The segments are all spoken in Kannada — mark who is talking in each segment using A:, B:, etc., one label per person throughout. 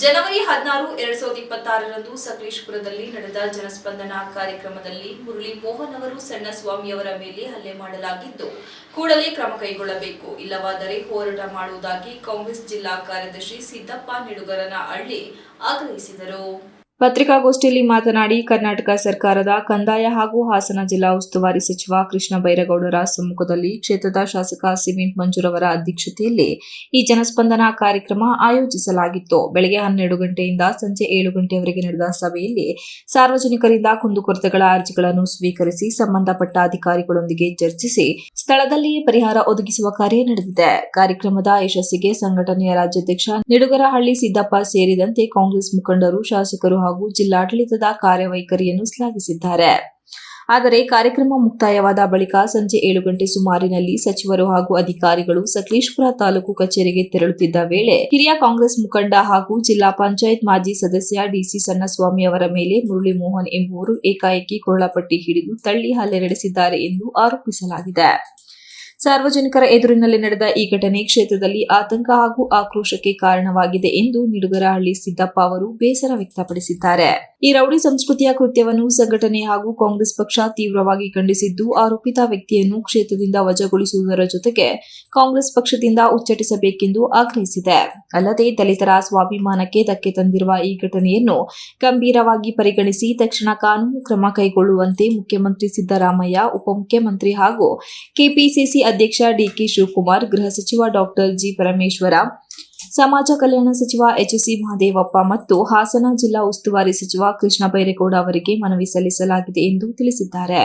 A: ಜನವರಿ ಹದಿನಾರು, ಎರಡ್ ಸಾವಿರದ ಇಪ್ಪತ್ತಾರರಂದು ಸಕಲೇಶಪುರದಲ್ಲಿ ನಡೆದ ಜನಸ್ಪಂದನ ಕಾರ್ಯಕ್ರಮದಲ್ಲಿ ಮುರಳಿ ಮೋಹನ್ ಅವರು ಸಣ್ಣ ಸ್ವಾಮಿಯವರ ಮೇಲೆ ಹಲ್ಲೆ ಮಾಡಲಾಗಿದ್ದು, ಕೂಡಲೇ ಕ್ರಮ ಕೈಗೊಳ್ಳಬೇಕು. ಇಲ್ಲವಾದರೆ ಹೋರಾಟ ಮಾಡುವುದಾಗಿ ಕಾಂಗ್ರೆಸ್ ಜಿಲ್ಲಾ ಕಾರ್ಯದರ್ಶಿ ಸಿದ್ದಪ್ಪ ನಿಡುಗರನ ಅಳ್ಳಿ ಆಗ್ರಹಿಸಿದರು. ಪತ್ರಿಕಾಗೋಷ್ಠಿಯಲ್ಲಿ ಮಾತನಾಡಿ, ಕರ್ನಾಟಕ ಸರ್ಕಾರದ ಕಂದಾಯ ಹಾಗೂ ಹಾಸನ ಜಿಲ್ಲಾ ಉಸ್ತುವಾರಿ ಸಚಿವ ಕೃಷ್ಣ ಬೈರಗೌಡರ ಸಮ್ಮುಖದಲ್ಲಿ ಕ್ಷೇತ್ರದ ಶಾಸಕ ಸಿಮೆಂಟ್ ಮಂಜುರವರ ಅಧ್ಯಕ್ಷತೆಯಲ್ಲಿ ಈ ಜನಸ್ಪಂದನ ಕಾರ್ಯಕ್ರಮ ಆಯೋಜಿಸಲಾಗಿತ್ತು. ಬೆಳಗ್ಗೆ ಹನ್ನೆರಡು ಗಂಟೆಯಿಂದ ಸಂಜೆ ಏಳು ಗಂಟೆಯವರೆಗೆ ನಡೆದ ಸಭೆಯಲ್ಲಿ ಸಾರ್ವಜನಿಕರಿಂದ ಕುಂದುಕೊರತೆಗಳ ಅರ್ಜಿಗಳನ್ನು ಸ್ವೀಕರಿಸಿ ಸಂಬಂಧಪಟ್ಟ ಅಧಿಕಾರಿಗಳೊಂದಿಗೆ ಚರ್ಚಿಸಿ ಸ್ಥಳದಲ್ಲಿಯೇ ಪರಿಹಾರ ಒದಗಿಸುವ ಕಾರ್ಯ ನಡೆದಿದೆ. ಕಾರ್ಯಕ್ರಮದ ಯಶಸ್ಸಿಗೆ ಸಂಘಟನೆಯ ರಾಜ್ಯಾಧ್ಯಕ್ಷ ನಿಡುಗರಹಳ್ಳಿ ಸಿದ್ದಪ್ಪ ಸೇರಿದಂತೆ ಕಾಂಗ್ರೆಸ್ ಮುಖಂಡರು, ಶಾಸಕರು ಜಿಲ್ಲಾಡಳಿತದ ಕಾರ್ಯವೈಖರಿಯನ್ನು ಶ್ಲಾಘಿಸಿದ್ದಾರೆ. ಆದರೆ ಕಾರ್ಯಕ್ರಮ ಮುಕ್ತಾಯವಾದ ಬಳಿಕ ಸಂಜೆ ಏಳು ಗಂಟೆ ಸುಮಾರಿನಲ್ಲಿ ಸಚಿವರು ಹಾಗೂ ಅಧಿಕಾರಿಗಳು ಸಕಲೇಶ್ಪುರ ತಾಲೂಕು ಕಚೇರಿಗೆ ತೆರಳುತ್ತಿದ್ದ ವೇಳೆ ಹಿರಿಯ ಕಾಂಗ್ರೆಸ್ ಮುಖಂಡ ಹಾಗೂ ಜಿಲ್ಲಾ ಪಂಚಾಯತ್ ಮಾಜಿ ಸದಸ್ಯ ಡಿಸಿ ಸಣ್ಣಸ್ವಾಮಿ ಅವರ ಮೇಲೆ ಮುರಳಿ ಮೋಹನ್ ಎಂಬುವರು ಏಕಾಏಕಿ ಕೊರಳಪಟ್ಟಿ ಹಿಡಿದು ತಳ್ಳಿ ಹಲ್ಲೆ ನಡೆಸಿದ್ದಾರೆ ಎಂದು ಆರೋಪಿಸಲಾಗಿದೆ. ಸಾರ್ವಜನಿಕರ ಎದುರಿನಲ್ಲಿ ನಡೆದ ಈ ಘಟನೆ ಕ್ಷೇತ್ರದಲ್ಲಿ ಆತಂಕ ಹಾಗೂ ಆಕ್ರೋಶಕ್ಕೆ ಕಾರಣವಾಗಿದೆ ಎಂದು ನಿಡುಗರಹಳ್ಳಿ ಸಿದ್ದಪ್ಪ ಅವರು ಬೇಸರ ವ್ಯಕ್ತಪಡಿಸಿದ್ದಾರೆ. ಈ ರೌಡಿ ಸಂಸ್ಕೃತಿಯ ಕೃತ್ಯವನ್ನು ಸಂಘಟನೆ ಹಾಗೂ ಕಾಂಗ್ರೆಸ್ ಪಕ್ಷ ತೀವ್ರವಾಗಿ ಖಂಡಿಸಿದ್ದು, ಆರೋಪಿತ ವ್ಯಕ್ತಿಯನ್ನು ಕ್ಷೇತ್ರದಿಂದ ವಜಾಗೊಳಿಸುವುದರ ಜೊತೆಗೆ ಕಾಂಗ್ರೆಸ್ ಪಕ್ಷದಿಂದ ಉಚ್ಚಟಿಸಬೇಕೆಂದು ಆಗ್ರಹಿಸಿದೆ. ಅಲ್ಲದೆ ದಲಿತರ ಸ್ವಾಭಿಮಾನಕ್ಕೆ ಧಕ್ಕೆ ತಂದಿರುವ ಈ ಘಟನೆಯನ್ನು ಗಂಭೀರವಾಗಿ ಪರಿಗಣಿಸಿ ತಕ್ಷಣ ಕಾನೂನು ಕ್ರಮ ಕೈಗೊಳ್ಳುವಂತೆ ಮುಖ್ಯಮಂತ್ರಿ ಸಿದ್ದರಾಮಯ್ಯ, ಉಪಮುಖ್ಯಮಂತ್ರಿ ಹಾಗೂ ಕೆಪಿಸಿಸಿ ಅಧ್ಯಕ್ಷ ಡಿಕೆ ಶಿವಕುಮಾರ್, ಗೃಹ ಸಚಿವ ಡಾಕ್ಟರ್ ಜಿ ಪರಮೇಶ್ವರ, ಸಮಾಜ ಕಲ್ಯಾಣ ಸಚಿವ ಎಚ್ಸಿ ಮಹದೇವಪ್ಪ ಮತ್ತು ಹಾಸನ ಜಿಲ್ಲಾ ಉಸ್ತುವಾರಿ ಸಚಿವ ಕೃಷ್ಣ ಬೈರೇಗೌಡ ಅವರಿಗೆ ಮನವಿ ಸಲ್ಲಿಸಲಾಗಿದೆ ಎಂದು ತಿಳಿಸಿದ್ದಾರೆ.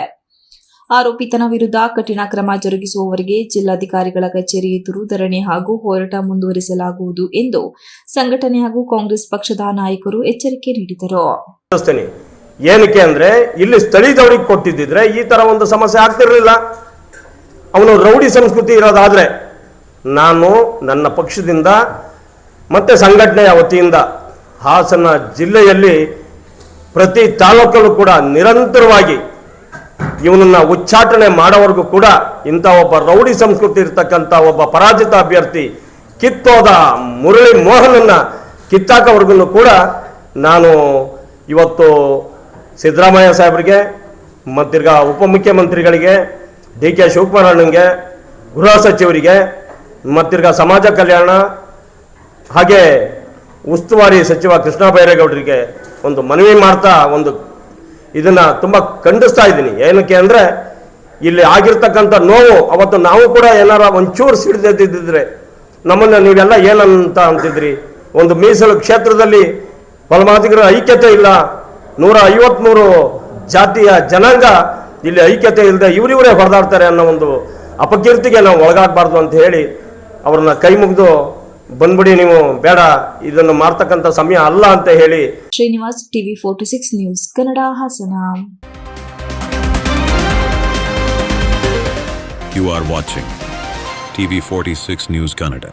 A: ಆರೋಪಿತನ ವಿರುದ್ಧ ಕಠಿಣ ಕ್ರಮ ಜರುಗಿಸುವವರೆಗೆ ಜಿಲ್ಲಾಧಿಕಾರಿಗಳ ಕಚೇರಿ ಎದುರು ಧರಣಿ ಹಾಗೂ ಹೋರಾಟ ಮುಂದುವರಿಸಲಾಗುವುದು ಎಂದು ಸಂಘಟನೆ ಹಾಗೂ ಕಾಂಗ್ರೆಸ್ ಪಕ್ಷದ ನಾಯಕರು ಎಚ್ಚರಿಕೆ ನೀಡಿದರು.
B: ಏನಕ್ಕೆ ಅಂದ್ರೆ ಇಲ್ಲಿ ಸ್ಥಳೀಯವರಿಗೆ ಕೊಟ್ಟಿದ್ದಿದ್ರೆ ಈ ತರ ಒಂದು ಸಮಸ್ಯೆ ಆಗ್ತಿರ್ಲಿಲ್ಲ. ಅವನು ರೌಡಿ ಸಂಸ್ಕೃತಿ ಇರೋದಾದರೆ ನಾನು ನನ್ನ ಪಕ್ಷದಿಂದ ಮತ್ತು ಸಂಘಟನೆಯ ವತಿಯಿಂದ ಹಾಸನ ಜಿಲ್ಲೆಯಲ್ಲಿ ಪ್ರತಿ ತಾಲೂಕಲ್ಲೂ ಕೂಡ ನಿರಂತರವಾಗಿ ಇವನನ್ನು ಉಚ್ಚಾಟನೆ ಮಾಡೋವರೆಗೂ ಕೂಡ ಇಂಥ ಒಬ್ಬ ರೌಡಿ ಸಂಸ್ಕೃತಿ ಇರತಕ್ಕಂಥ ಒಬ್ಬ ಪರಾಜಿತ ಅಭ್ಯರ್ಥಿ ಕಿತ್ತೋದ ಮುರಳಿ ಮೋಹನನ್ನು ಕಿತ್ತಾಕವರೆಗೂ ಕೂಡ ನಾನು ಇವತ್ತು ಸಿದ್ದರಾಮಯ್ಯ ಸಾಹೇಬರಿಗೆ, ಮತ್ತಿರ್ಗ ಉಪಮುಖ್ಯಮಂತ್ರಿಗಳಿಗೆ ಡಿ ಕೆ ಶಿವಕುಮಾರ್ ಅಣ್ಣನಿಗೆ ಗೃಹ ಸಚಿವರಿಗೆ ಮತ್ತಿರ್ಗ ಸಮಾಜ ಕಲ್ಯಾಣ ಹಾಗೆ ಉಸ್ತುವಾರಿ ಸಚಿವ ಕೃಷ್ಣ ಬೈರೇಗೌಡರಿಗೆ ಒಂದು ಮನವಿ ಮಾಡ್ತಾ ಒಂದು ಇದನ್ನ ತುಂಬ ಖಂಡಿಸ್ತಾ ಇದ್ದೀನಿ. ಏನಕ್ಕೆ ಅಂದ್ರೆ, ಇಲ್ಲಿ ಆಗಿರ್ತಕ್ಕಂಥ ನೋವು, ಅವತ್ತು ನಾವು ಕೂಡ ಏನಾರ ಒಂಚೂರು ಸಿಡಿದಿದ್ದಿದ್ರೆ, ನಮ್ಮನ್ನ ನೀವೆಲ್ಲ ಏನಂತ ಅಂತಿದ್ರಿ? ಒಂದು ಮೀಸಲು ಕ್ಷೇತ್ರದಲ್ಲಿ ಫಲಮಾತಿಗರ ಐಕ್ಯತೆ ಇಲ್ಲ, ನೂರ ಐವತ್ಮೂರು ಜಾತಿಯ ಜನಾಂಗ ಇಲ್ಲಿ ಐಕ್ಯತೆ ಇಲ್ಲದೆ ಇವರಿವರೇ ಹೊಡೆದಾಡ್ತಾರೆ ಅನ್ನೋ ಒಂದು ಅಪಕೀರ್ತಿಗೆ ನಾವು ಒಳಗಾಗಬಾರ್ದು ಅಂತ ಹೇಳಿ ಅವ್ರನ್ನ ಕೈ ಮುಗಿದು ಬಂದ್ಬಿಡಿ ನೀವು ಬೇಡ ಇದನ್ನು ಮಾಡ್ತಕ್ಕಂಥ ಸಮಯ ಅಲ್ಲ ಅಂತ ಹೇಳಿ
A: Srinivas TV forty six news Kannada Hassan
C: You are watching TV46 News Canada.